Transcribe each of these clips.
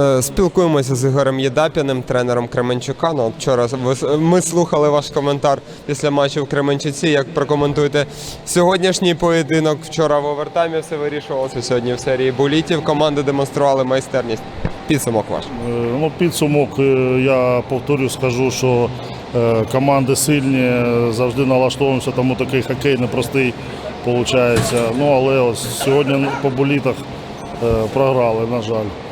Е, Спілкуємося з Ігорем Єдапіним, тренером Кременчука. Ну, вчора ми слухали ваш коментар після матчу в Кременчуці. Як прокоментуєте сьогоднішній поєдинок? Вчора в овертаймі все вирішувалося. Сьогодні в серії булітів команди демонстрували майстерність. Підсумок ваш. Е, Ну, підсумок, е, я повторю, скажу, що команди сильні, завжди налаштовуємося, тому такий хокей непростий виходить. Ну, але ось сьогодні по болітах програли, на жаль.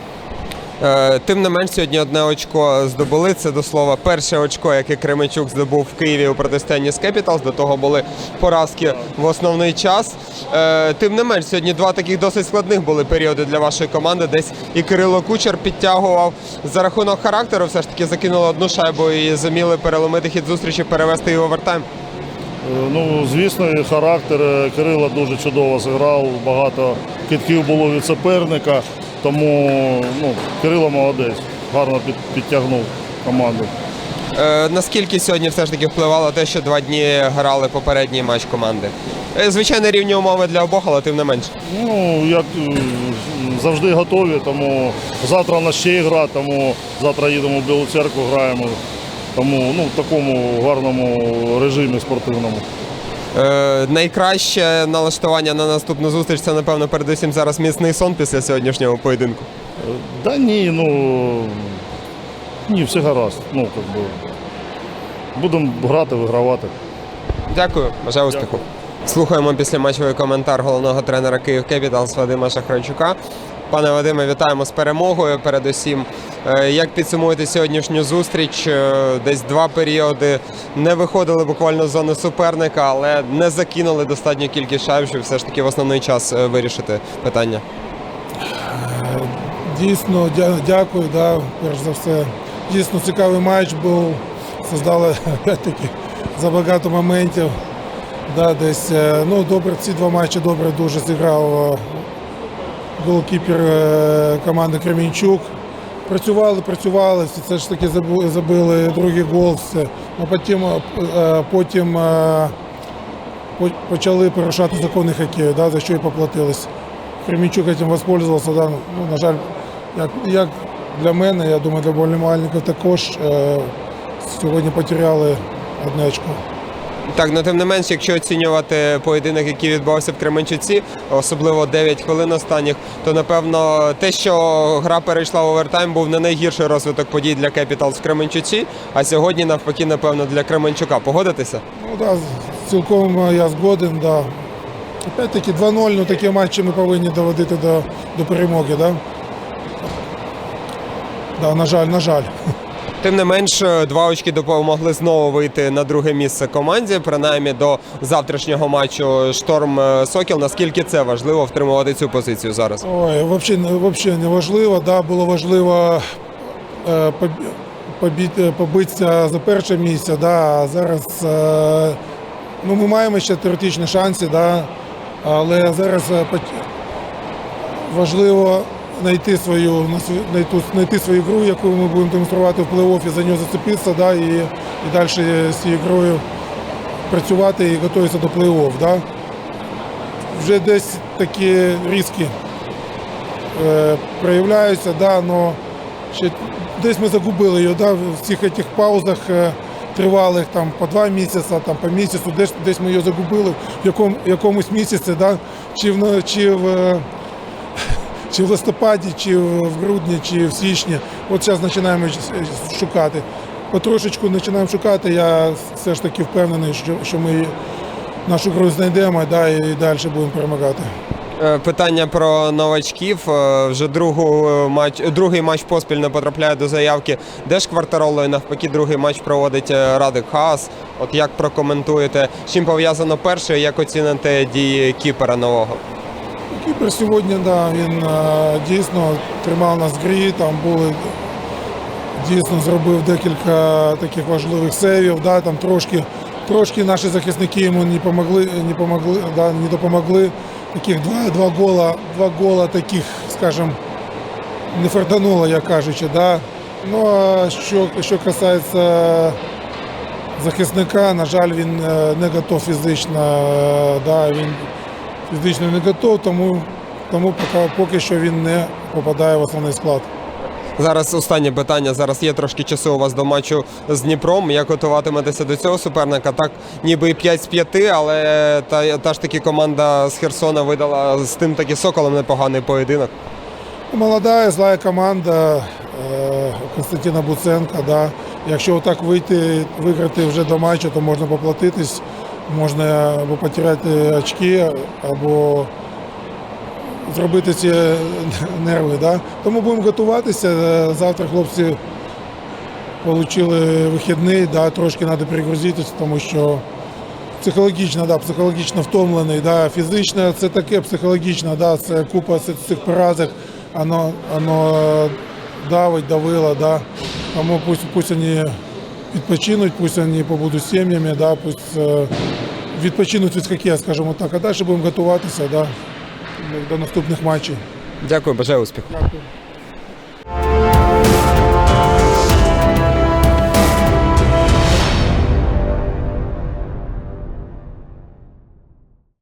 Е, Тим не менш, сьогодні одне очко здобули. Це до слова перше очко, яке Кременчук здобув в Києві у протистоянні з Capitals. До того були поразки в основний час. Е, Тим не менш, сьогодні два таких досить складних були періоди для вашої команди. Десь і Кирило Кучер підтягував за рахунок характеру. Все ж таки закинули одну шайбу і зуміли переломити хід зустрічі, перевести її в овертайм. Е, Ну, звісно, і характер Кирила дуже чудово зіграв, багато китків було від суперника, тому ну, Кирило молодець, гарно під, підтягнув команду. Е, Наскільки сьогодні все ж таки впливало те, що два дні грали попередній матч команди? Е, Звичайно, рівні умови для обох, але тим не менш. Ну, як е, завжди готові, тому завтра у нас ще ігра, тому завтра їдемо в Білу церкву, граємо. Тому ну, в такому гарному режимі спортивному. Е, найкраще налаштування на наступну зустріч це, напевно, передусім зараз міцний сон після сьогоднішнього поєдинку. Да ні, ну ні, все гаразд. Ну, как би, будемо грати, вигравати. Дякую, бажаю успіху. Слухаємо після матчовий коментар головного тренера Київ Кепіталс Вадима Шахранчука. Пане Вадиме, вітаємо з перемогою. Передусім, як підсумуєте сьогоднішню зустріч? Е, Десь два періоди не виходили буквально з зони суперника, але не закинули достатню кількість шайб, щоб все ж таки в основний час е, вирішити питання. Дійсно, дякую, да, перш за все. Дійсно цікавий матч був. Создали опять-таки забагато моментів. Да, десь, е, ну, добре, ці два матчі добре дуже зіграв е, голкіпер е, команди Кремінчук. Працювали, працювали, все ж таки забили другий гол. Все. Ну, потім, е, е, потім е, почали порушати закони хокею, да, за що і поплатились. Кремінчук цим воспользувався. Да. Ну, на жаль, як, як для мене, я думаю, для болівальників також сьогодні потеряли одне очко. Так, ну тим не менш, якщо оцінювати поєдинок, який відбувався в Кременчуці, особливо 9 хвилин останніх, то напевно те, що гра перейшла в овертайм, був не найгірший розвиток подій для Capitals в Кременчуці, а сьогодні навпаки, напевно, для Кременчука. Погодитися? Ну да, цілком е, я згоден. Да. Опять-таки 2-0, ну такі матчі ми повинні доводити до, до перемоги. Да? Да, на жаль, на жаль. Тим не менш, е, два очки допомогли знову вийти на друге місце команді, принаймні до завтрашнього матчу Шторм е, Сокіл. Наскільки це важливо втримувати цю позицію зараз? Ой, взагалі, не важливо. Да, було важливо е, побитися за перше місце. Да, зараз е, ну, ми маємо ще теоретичні шанси, да, але зараз е, важливо знайти свою, на свою- знайти, свою гру, яку ми будемо демонструвати в плей-оффі, за нього зацепитися да, і, і далі з цією грою працювати і готуватися до плей-офф. Да. Вже десь такі різкі е, проявляються, да, но ще десь ми загубили його да, в цих паузах е, тривалих там, по два місяці, там, по місяцю, десь, десь ми його загубили в якому, якомусь місяці, да, чи, в, чи, в, е, чи в листопаді, чи в грудні, чи в січні. От зараз починаємо шукати. Потрошечку починаємо шукати. Я все ж таки впевнений, що, що ми нашу гру знайдемо да, і далі будемо перемагати. Е, Питання про новачків. Е, Вже другу е, матч, другий матч поспіль не потрапляє до заявки. Де ж квартароло і навпаки другий матч проводить Радик Хаас. От як прокоментуєте, з чим пов'язано перше, як оціните дії кіпера нового? Кіпер сьогодні да, він е, дійсно тримав нас в грі, там були дійсно зробив декілька таких важливих сейвів. Да, там трошки, трошки наші захисники йому не помогли, не помогли, да, не допомогли. Таких два, два гола, два гола таких, скажімо, не фартануло, як кажучи. Да. Ну а що, що касається захисника, на жаль, він е, не готов фізично. е, Да, він фізично не готов, тому, тому поки, поки що він не попадає в основний склад. Зараз останнє питання. Зараз є трошки часу у вас до матчу з Дніпром. Як готуватиметеся до цього суперника? Так, ніби 5 з 5, але та, та ж таки команда з Херсона видала з тим таки соколом непоганий поєдинок. Молода, зла команда е, Константина Буценка. Да. Якщо так вийти, виграти вже до матчу, то можна поплатитись, можна або потеряти очки, або зробити ці нерви. Да. Тому будемо готуватися. Завтра хлопці отримали вихідний, да, трошки треба перегрузитися, тому що психологічно, да, психологічно втомлений, да, фізично це таке, психологічно, да, це купа цих поразок, воно, воно давить, давило, да. Тому пусть, пусть вони відпочинуть, пусть вони побудуть з сім'ями, да, пусть е, відпочинуть від хокея, скажімо так, а далі будемо готуватися да, до наступних матчів. Дякую, бажаю успіху. Дякую.